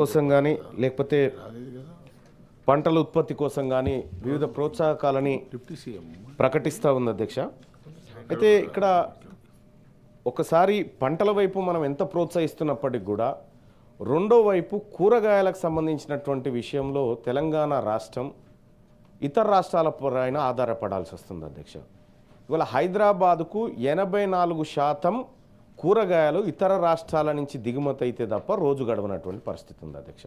కోసం కానీ లేకపోతే పంటల ఉత్పత్తి కోసం కానీ వివిధ ప్రోత్సాహకాలని ప్రకటిస్తూ ఉంది అధ్యక్ష. అయితే ఇక్కడ ఒకసారి పంటల వైపు మనం ఎంత ప్రోత్సహిస్తున్నప్పటికి కూడా రెండో వైపు కూరగాయలకు సంబంధించినటువంటి విషయంలో తెలంగాణ రాష్ట్రం ఇతర రాష్ట్రాల పైన ఆధారపడాల్సి వస్తుంది అధ్యక్ష. ఇవాళ హైదరాబాదుకు ఎనభై నాలుగు శాతం కూరగాయలు ఇతర రాష్ట్రాల నుంచి దిగుమతి అయితే తప్ప రోజు గడవనటువంటి పరిస్థితి ఉంది అధ్యక్ష.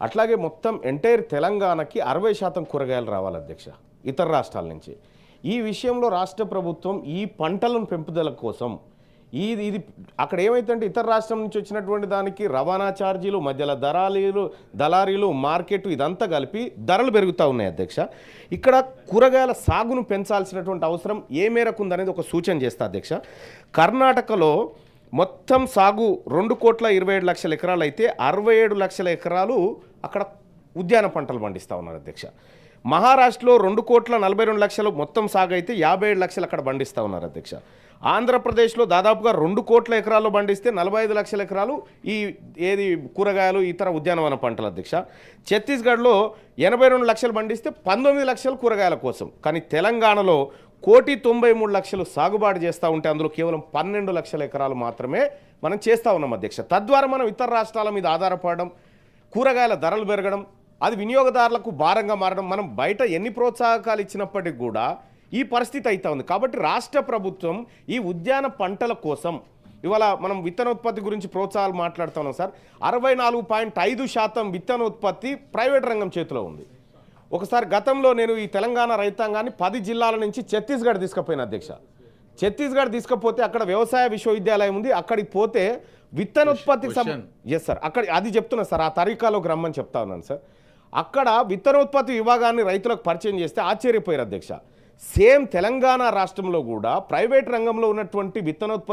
అట్లాగే మొత్తం ఎంటైర్ తెలంగాణకి అరవై శాతం కూరగాయలు రావాలి అధ్యక్ష ఇతర రాష్ట్రాల నుంచి. ఈ విషయంలో రాష్ట్ర ప్రభుత్వం ఈ పంటలను పెంపుదల కోసం ఈ ఇది అక్కడ ఏమైతుందంటే ఇతర రాష్ట్రం నుంచి వచ్చినటువంటి దానికి రవాణా ఛార్జీలు మధ్యలో దళారీలు దళారీలు మార్కెట్ ఇదంతా కలిపి ధరలు పెరుగుతూ ఉన్నాయి అధ్యక్ష. ఇక్కడ కూరగాయల సాగును పెంచాల్సినటువంటి అవసరం ఏ మేరకు ఉందనేది ఒక సూచన చేస్తా అధ్యక్ష. కర్ణాటకలో మొత్తం సాగు రెండు కోట్ల ఇరవై ఏడు లక్షల ఎకరాలు అయితే అరవై ఏడు లక్షల ఎకరాలు అక్కడ ఉద్యాన పంటలు పండిస్తూ ఉన్నారు అధ్యక్ష. మహారాష్ట్రలో రెండు కోట్ల నలభై రెండు లక్షలు మొత్తం సాగు అయితే యాభై ఏడు లక్షలు అక్కడ పండిస్తూ ఉన్నారు అధ్యక్ష. ఆంధ్రప్రదేశ్లో దాదాపుగా రెండు కోట్ల ఎకరాలు పండిస్తే నలభై ఐదు లక్షల ఎకరాలు ఈ ఏది కూరగాయలు ఇతర ఉద్యానవన పంటలు అధ్యక్ష. ఛత్తీస్గఢ్లో ఎనభై రెండు లక్షలు పండిస్తే పంతొమ్మిది లక్షలు కూరగాయల కోసం. కానీ తెలంగాణలో కోటి తొంభై మూడు లక్షలు సాగుబాటు చేస్తూ ఉంటే అందులో కేవలం పన్నెండు లక్షల ఎకరాలు మాత్రమే మనం చేస్తూ ఉన్నాం అధ్యక్ష. తద్వారా మనం ఇతర రాష్ట్రాల మీద ఆధారపడడం కూరగాయల ధరలు పెరగడం అది వినియోగదారులకు భారంగా మారడం మనం బయట ఎన్ని ప్రోత్సాహకాలు ఇచ్చినప్పటికీ కూడా ఈ పరిస్థితి అవుతా ఉంది. కాబట్టి రాష్ట్ర ప్రభుత్వం ఈ ఉద్యాన పంటల కోసం ఇవాళ మనం విత్తనోత్పత్తి గురించి ప్రోత్సాహాలు మాట్లాడుతున్నాం సార్. అరవై నాలుగు పాయింట్ ఐదు శాతం విత్తనోత్పత్తి ప్రైవేట్ రంగం చేతిలో ఉంది. ఒకసారి గతంలో నేను ఈ తెలంగాణ రైతాంగాన్ని పది జిల్లాల నుంచి ఛత్తీస్గఢ్ తీసుకుపోయిన అధ్యక్ష. ఛత్తీస్గఢ్ తీసుకపోతే అక్కడ వ్యవసాయ విశ్వవిద్యాలయం ఉంది అక్కడికి పోతే విత్తనోత్పత్తికి ఎస్ సార్ అక్కడ అది చెప్తున్నా సార్ ఆ తరీకాలోకి రమ్మని చెప్తా ఉన్నాను సార్. అక్కడ విత్తనోత్పత్తి విభాగాన్ని రైతులకు పరిచయం చేస్తే ఆశ్చర్యపోయారు అధ్యక్ష. సేమ్ తెలంగాణ రాష్ట్రంలో కూడా ప్రైవేట్ రంగంలో ఉన్నటువంటి విత్తనోత్పత్తి